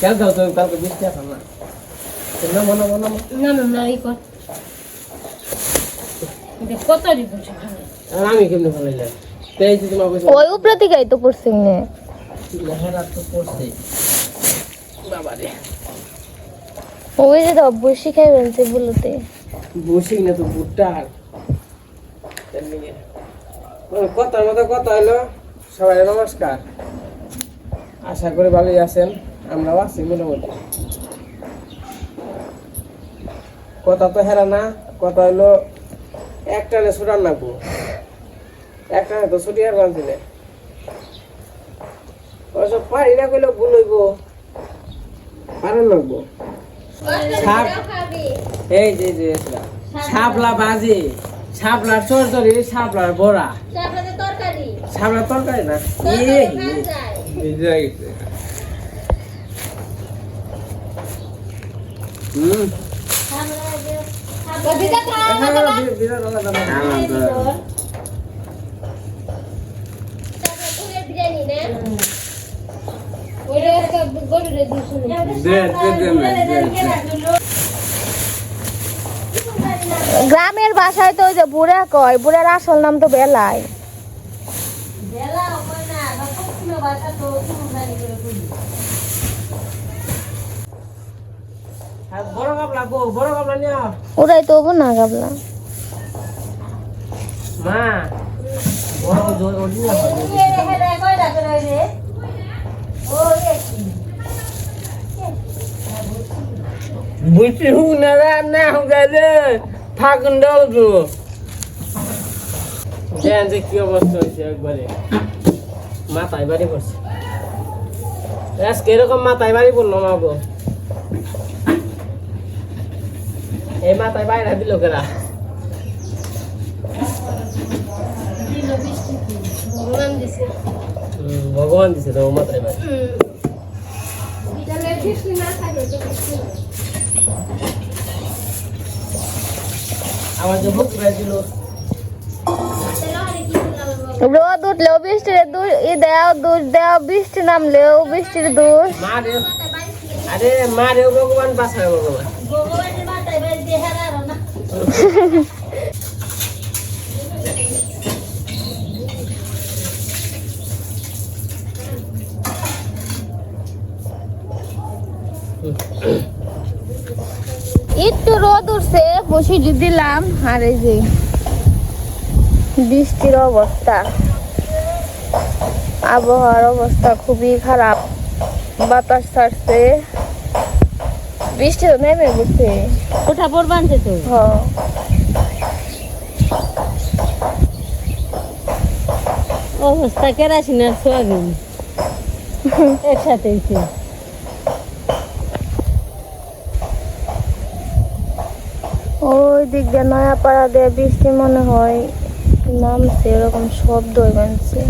কেন দাও তুমি কালকে না। নামো নামো নামো। না না না এই কর কত দিব আমি কেমনি ভালো লাগে যে তোমার ওই উপরে থেকেই তো পড়ছে নে লেহেরা তো পড়ছে। বাবা রে। ওই যে দাও বসে খাই বলছে বলতে। বসি না তো বুটটা আর তেমনি। কথার মতো কথা হলো। সবাই নমস্কার। আশা করি ভালোই আছেন। আমরাও আছি মোটামুটি। কথা তো হেরা না কথা হলো একটানে ছুটার লাগবো। একটানে তো ছুটি আর বানছি না ওসব পারি না কইলে ভুল হইব। পারেন লাগবো। সাপ এই যে যে। শাপলা বাজি শাপলার চরচরি শাপলার বড়া। তরকারি। শাপলার তরকারি না? ইয়ে, ইয়ে। গ্রামের বাসায় তো ওই যে বুড়া কয় বুড়ার আসল নাম তো বেলায় আর বড় ওরাই তো হব না গাবলা। মা বুঝছি হুক না না হুক রে ফাগুন দাও তো যে কি অবস্থা হয়েছে একবারে। মাথায় বাড়ি পড়ছে। আজকে এরকম মাথায় বাড়ি পড়ল মা গো। এই মাথায় বাইরে দিল কেরা ভগবান দিছে তো মাথায় না। আমার যে করে দিল? রোদ উঠলেও বৃষ্টির দূর ই দেও দূর দেও বৃষ্টি নামলেও বৃষ্টির দূর আরে মা রে ভগবান বাঁচায় ভগবান একটু রোদ উঠছে, বসে দিলাম। আর এই যে বৃষ্টির অবস্থা, আবহাওয়ার অবস্থা খুবই খারাপ। বাতাস ছাড়ছে। বৃষ্টি তো নেমে গেছে। কোঠা পড়বানছে তো? হ। অবস্থা কেরাসিন আর সোয়াবিন। একসাথে ওই দিক দিয়ে নয়া পাড়া দিয়ে বৃষ্টি মনে হয় নামছে এরকম শব্দ বানছে।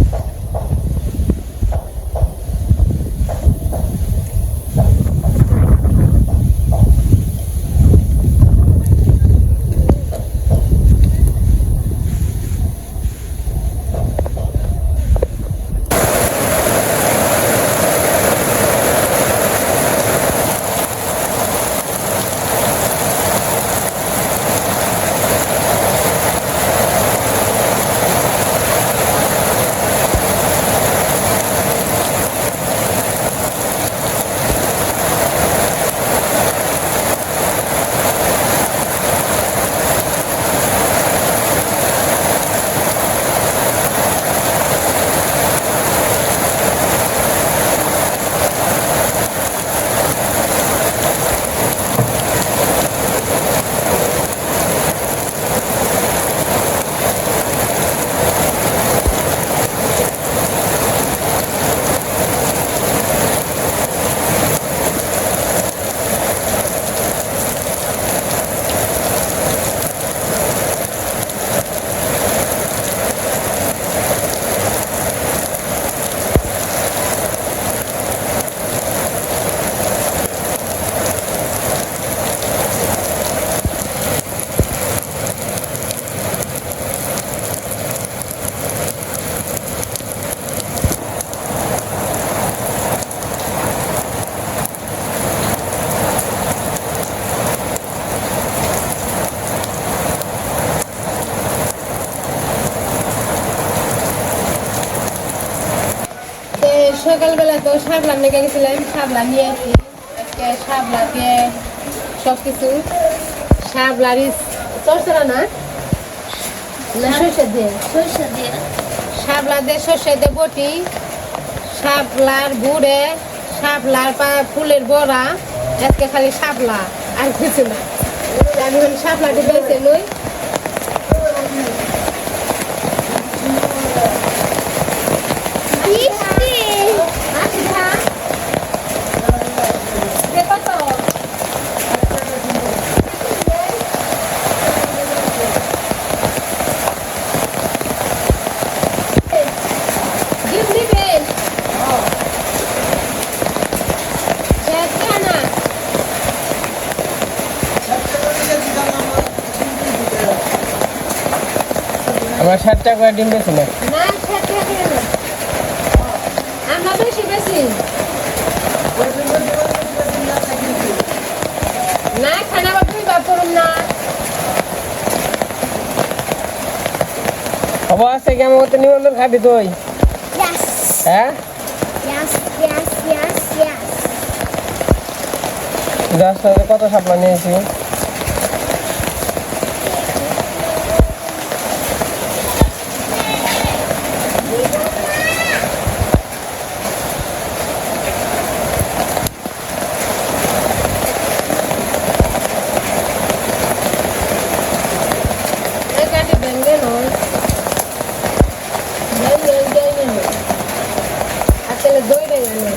লেগে গেছিলাম শাপলা নিয়ে আসি। আজকে শাপলা দিয়ে সব কিছু না না? সরষে দিয়ে। সরষে দিয়ে। শাপলা দিয়ে সর্ষে দিয়ে বটি পা ফুলের বড়া। আজকে খালি শাপলা আর কিছু না। আমি শাপলাটি বেছে লই মিষ্টি আচ্ছা দে কত ডিম দিবেন শেষ না আমার ষাট টাকা করে ডিম বেশি না না শেষ না। আমরা বেশি বেশি না খানা বা তুই না। হব আছে কি? আমার মতো নিবন্ধন খাবি তুই? হ্যাঁ? কত সাপলা নিয়েছি এই কাটি ভেঙে নয় ভেঙে ভেঙে নয় আসলে দইটাই আনে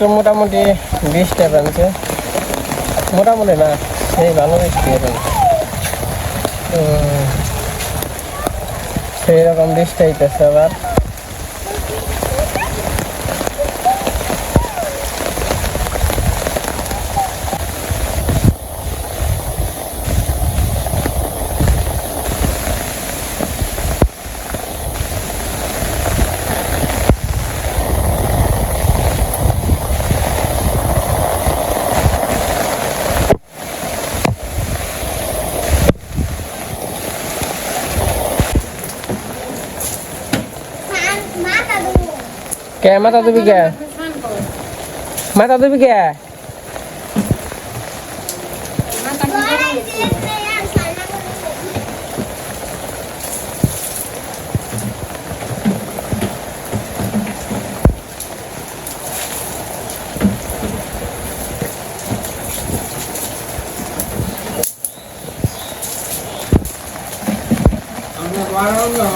একটু মোটামুটি বৃষ্টি পেনছে মোটামুটি না, সেই ভালো বৃষ্টি এখন সেই রকম বৃষ্টি হইতেছে আবার মাথা দেবো কে মাথা দিবি কে মাথা দিবি কে গড়াই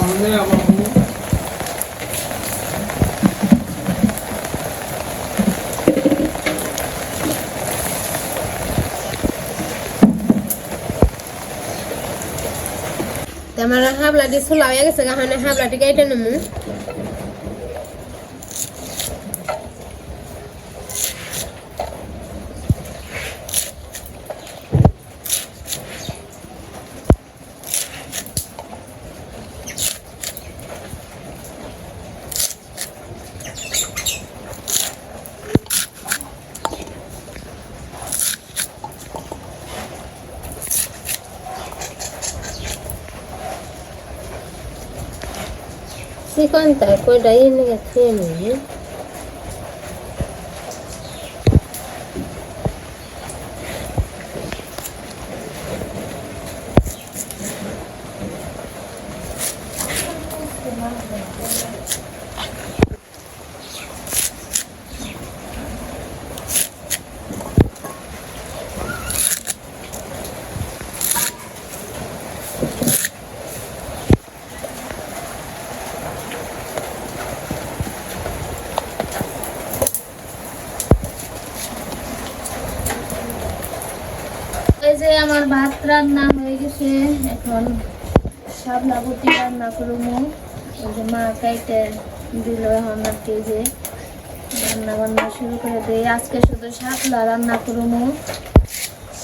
দিলে আর সানা হাবলা দিয়ে ছোলা হয়ে গেছে গাহানে হাবলাটি কেটে নেব চিকন তাই কয়টা এনে খেয়ে নিবি এই যে আমার ভাত রান্না হয়ে গেছে। এখন শাপলা বটি রান্না করব। ওই যে মা কাইতে দিল এখন আর কি যে রান্না বান্না শুরু করে দিই। আজকে শুধু শাপলা রান্না করব।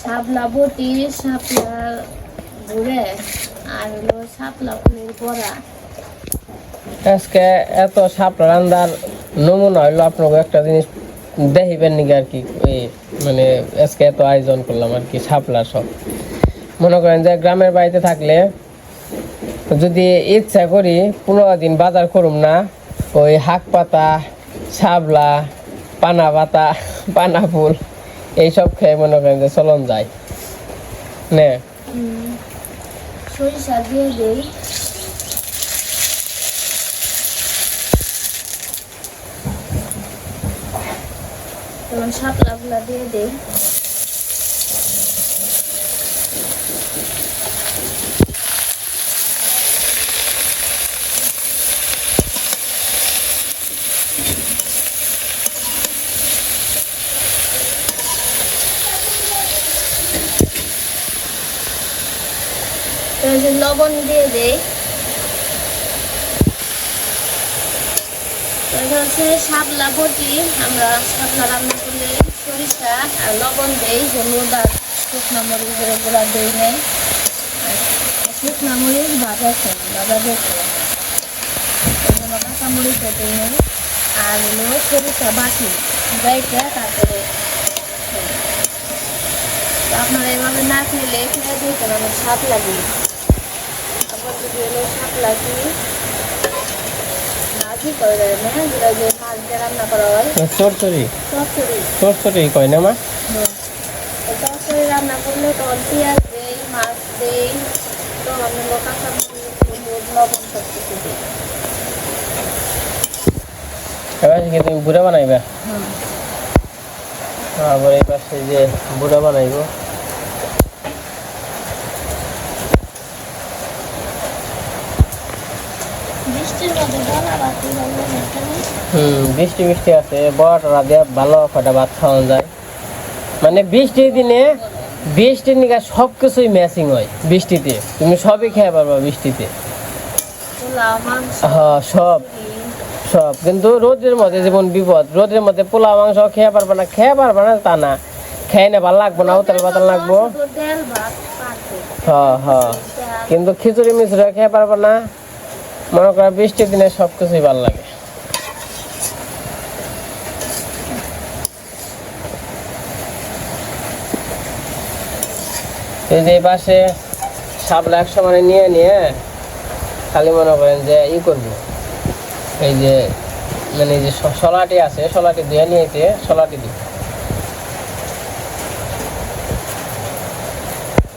শাপলা বটি শাপলা ঘুরে আর হলো শাপলা ফুলের বড়া। আজকে এত সাপলা রান্দার নমুনা হইল, আপনাকে একটা জিনিস দেখিবেন নাকি আর কি? মানে আজকে এত আয়োজন করলাম আর কি সাপলার সব। মনে করেন যে গ্রামের বাড়িতে থাকলে যদি ইচ্ছা করি পনেরো দিন বাজার করুম না, ওই হাক পাতা, শাপলা, পানা পাতা, পানা ফুল, এইসব খেয়ে মনে করেন যে চলন যায়। নে। তখন শাপলাগুলা দিয়ে দিই। তারপরে লবণ দিয়ে তারপর হচ্ছে শাপলা বটি। আমরা শাপলা রান্না লবণ দেই, হলুদ আর শুকনো মরিচের গুঁড়া নেই। শুকনো মরিচ ভাজা খাই ভাজা এই কাঁচা নেই। আর হলো সরিষা বাটি, যাইটা তারপরে আপনারা এভাবে না খেলে খেয়ে দিতেন আমার স্বাদ লাগে। আবার যদি হলো শাক লাগি নাকি করে দেয় না, যেটা দিয়ে রান্না করা হয়। চরচরি চচ্চড়ি চরচরি কয় না মা? তো রান্না করলে তখন পেঁয়াজ দেই মাছ দেই তখন হলো কাঁচা লবণ সব কিছু দিই। এবার কি তুমি বুড়া বানাইবা? আবার এই পাশে যে বুড়া বানাইব বৃষ্টির মধ্যে বলা বাতি ভালো এখানে হুম বৃষ্টি বৃষ্টি আছে বড়টা দিয়ে ভালো কটা ভাত খাওয়া যায়। মানে বৃষ্টির দিনে বৃষ্টির নিকা সব কিছুই ম্যাচিং হয় বৃষ্টিতে। তুমি সবই খেয়ে পারবা বৃষ্টিতে। হ্যাঁ সব। সব কিন্তু রোদের মধ্যে যেমন বিপদ রোদের মধ্যে পোলা মাংস খেয়ে পারবা না খেয়ে পারবা না তা না। খেয়ে না ভালো লাগবো না উতাল পাতাল লাগবো। হ্যাঁ হ্যাঁ। কিন্তু খিচুড়ি মিচুড়ি খেয়ে পারব না। মনে করো বৃষ্টির দিনে সব কিছুই ভালো লাগে। যে পাশে সাবলা একশো মানে নিয়ে নিয়ে খালি মনে করেন যে ই করব। এই যে মানে যে স- শলাটি আছে শলাটি দিয়ে নিয়েতে শলাটি দিব।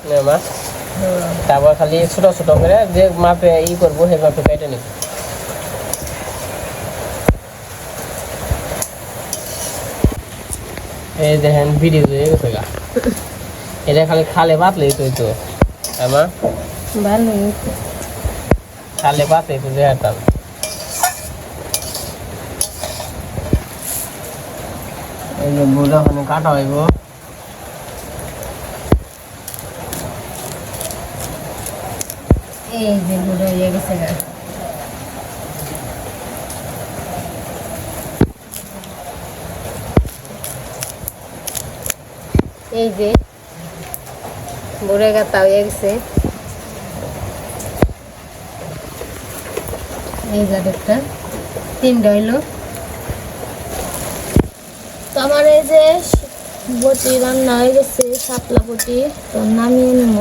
নে মা। তারপর খালি ছোট ছোট করে যে মাপে ই করব সেই মাপে কেটে নিব। এই দেখেন ভিডিও হয়ে গেছে গা। এটা খালি খালে বাতলেই তো তো। আমার ভালো খালে বাতলেই তো দেখাতাম এই যে বুড়া ওখানে কাটা হইব। এই যে বুড়ো হয়ে গেছে গা। এই যে বুড়ে গাতা হয়ে গেছে। এই যে একটা তিনটা হইল তো আমার এই যে বটি রান্না হয়ে গেছে, শাপলা বটি, তো নামিয়ে নিব।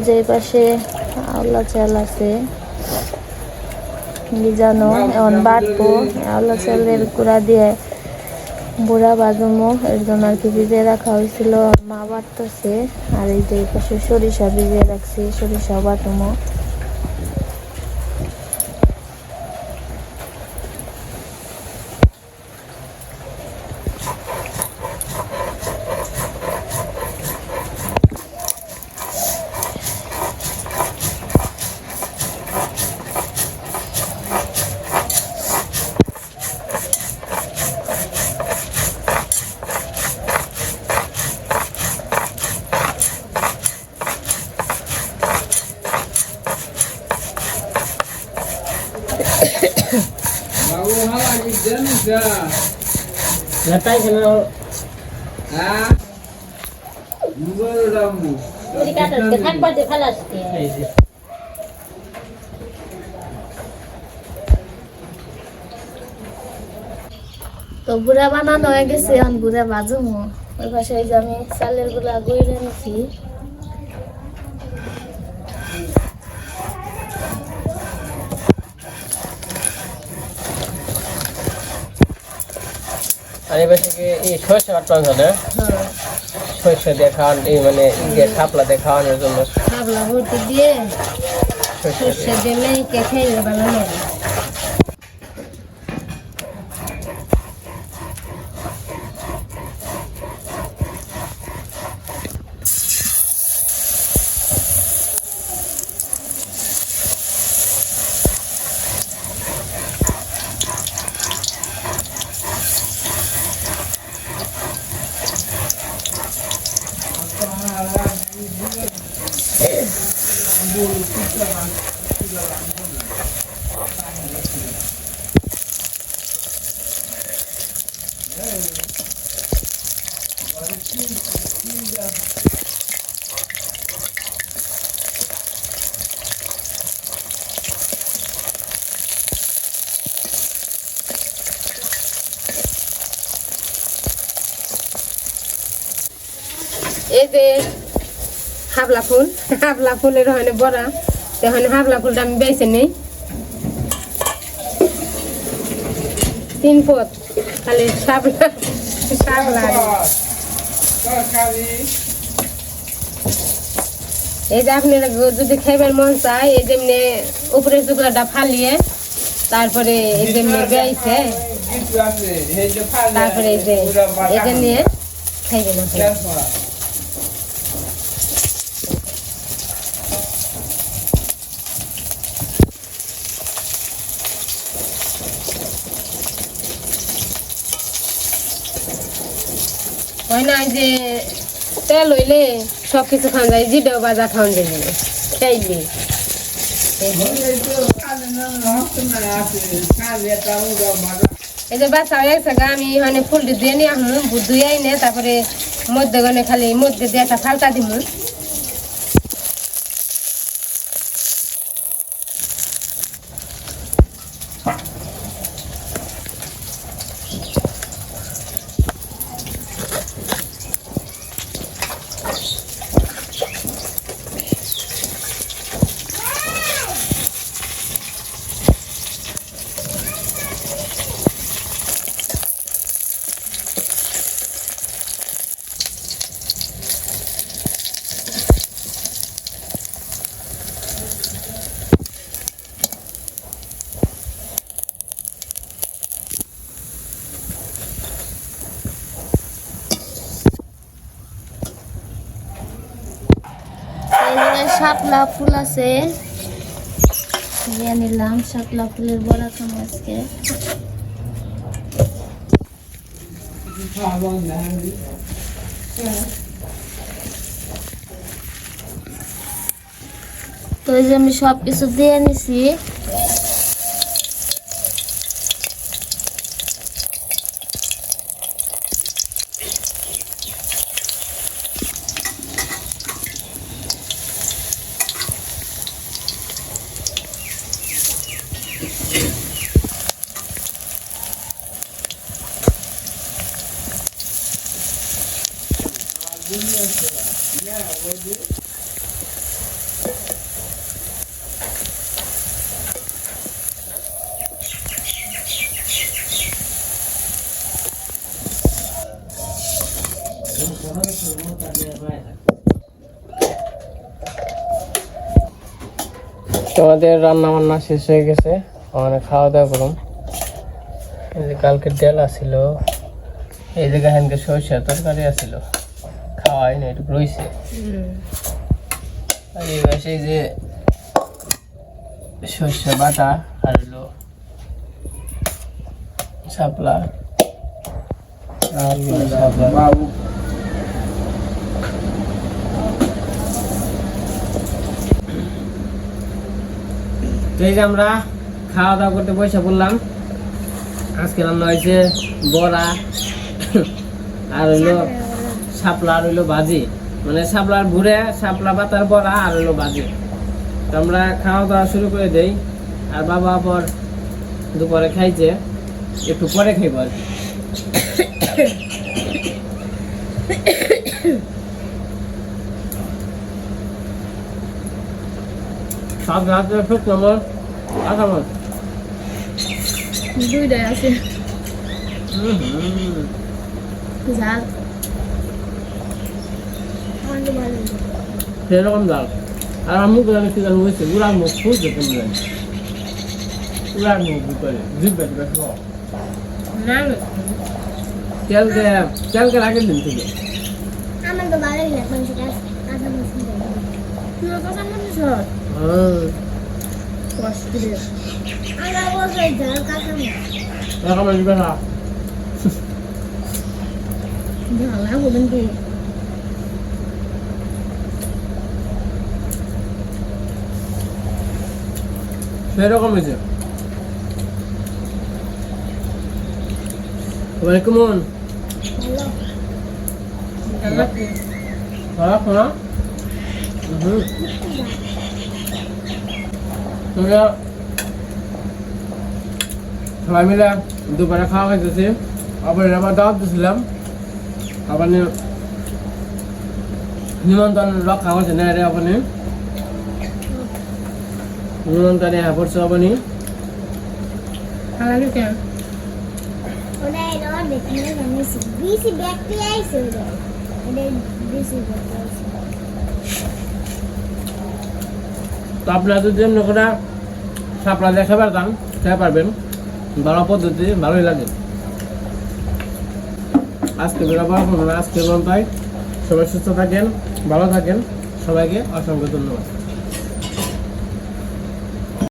তো যে পাশে আওলা চাল আছে। জানো, এখন বাটবো আওলা চালের কুড়া দিয়ে বুড়া বাজমো, এর জন্য আর কি ভিজে রাখা হয়েছিল। মা বাটতেছে, আর এই যে পাশে সরিষা ভিজিয়ে রাখছি সরিষা বাটমো। জানিস হ্যাঁ? মুগল রামু পুরি কাটাতে থাকবার দিয়ে ফেলাসতে তো গুড়া বানানো হয়ে গেছে এখন গুড়া ভাজুমো ওই পাশে আমি চালেরগুলা গুঁড়ে নিছি আর এবার থেকে এই সরষে বাটন না? হ্যাঁ সরষে দিয়ে খাওয়ান এই মানে ইয়ে শাপলা দিয়ে খাওয়ানোর জন্য। শাপলা দিয়ে সরষে খেয়ে বানানো এই যে হাবলা ফুল, হাবলা ফুলের ওখানে বড়া তো ওখানে হাবলা ফুলটা আমি বেছে নেই তিন ফুট শাপলা এই যে আপনি যদি খাইবার মন চায়, এই যেমনি উপরের টুকরাটা ফালিয়ে, তারপরে এই যেমনি বেয়েছে তারপরে এই যে এই যে নিয়ে খাইবেন আপনি। হয় না যে তেল হইলে সব কিছু খাওয়া যায় জিডেও বাজা খাওয়া যাবে যে- বাচ্চা গা, আমি মানে ফুলটি ধুয়ে নে তারপরে মধ্যে গনে খালি মধ্যে দিয়ে একটা ফালতা দিমু এই জায়গায় শাপলা ফুল আছে। দিয়ে নিলাম শাপলা ফুলের বড়া খাম আজকে। তো এই যে আমি সব কিছু দিয়ে নিছি। তোমাদের রান্না বান্না শেষ হয়ে গেছে। ওখানে খাওয়া দাওয়া করুন। এই যে কালকে ডাল আসিল এই যে গাহানকে সরষের তরকারি আসিল খাওয়াই না একটু রয়েছে আর এই পাশে যে সর্ষে বাটা আর হলো শাপলা। আর হলো শাপলা। এই যে আমরা খাওয়া দাওয়া করতে পয়সা বললাম আজকে রান্না হয়েছে বড়া আর হইল শাপলা আর হইল ভাজি। মানে শাপলার ভুড়ে শাপলা পাতার বড়া আর হইল ভাজি। তো আমরা খাওয়া দাওয়া শুরু করে দেই। আর বাবা পর দুপুরে খাইছে, একটু পরে খাইব আর কি। সব রাত্রে খুব নম্বর আচ্ছা বল। দুইটাই আছে। ঝাল। সেরকম আর আমি করে কি জানি? হয়েছে উড়ার মুখ ফুলছে তুমি জানি উড়ার মুখ ভিতরে জিব্বা সব তেলকে তেলকে রাখেন দিন থেকে। আমার তো ভালো লাগে মাংস মাংস মাংস এরকম জিব্বা না ঝাল লাগবো কিন্তু সেরকম হয়েছে ভালো খারাপ হুম। তোমরা সবাই মিলে দুপুরে খাওয়া খাইতেছি। আবার আবার দাওয়াত দিয়েছিলাম আবার নিমন্ত্রণ রক্ষা করছে না রে আপনি নিমন্ত্রণে হ্যাঁ পড়ছে আপনি আইছে এটা ব্যাগটি আইছে তো আপনারা যদি এমনি করে সাপলা দেখে পারতাম খেতে পারবেন। ভালো পদ্ধতি, ভালোই লাগে। আজকে বেরোবার আজকে মন তাই সবাই সুস্থ থাকেন, ভালো থাকেন। সবাইকে অসংখ্য ধন্যবাদ।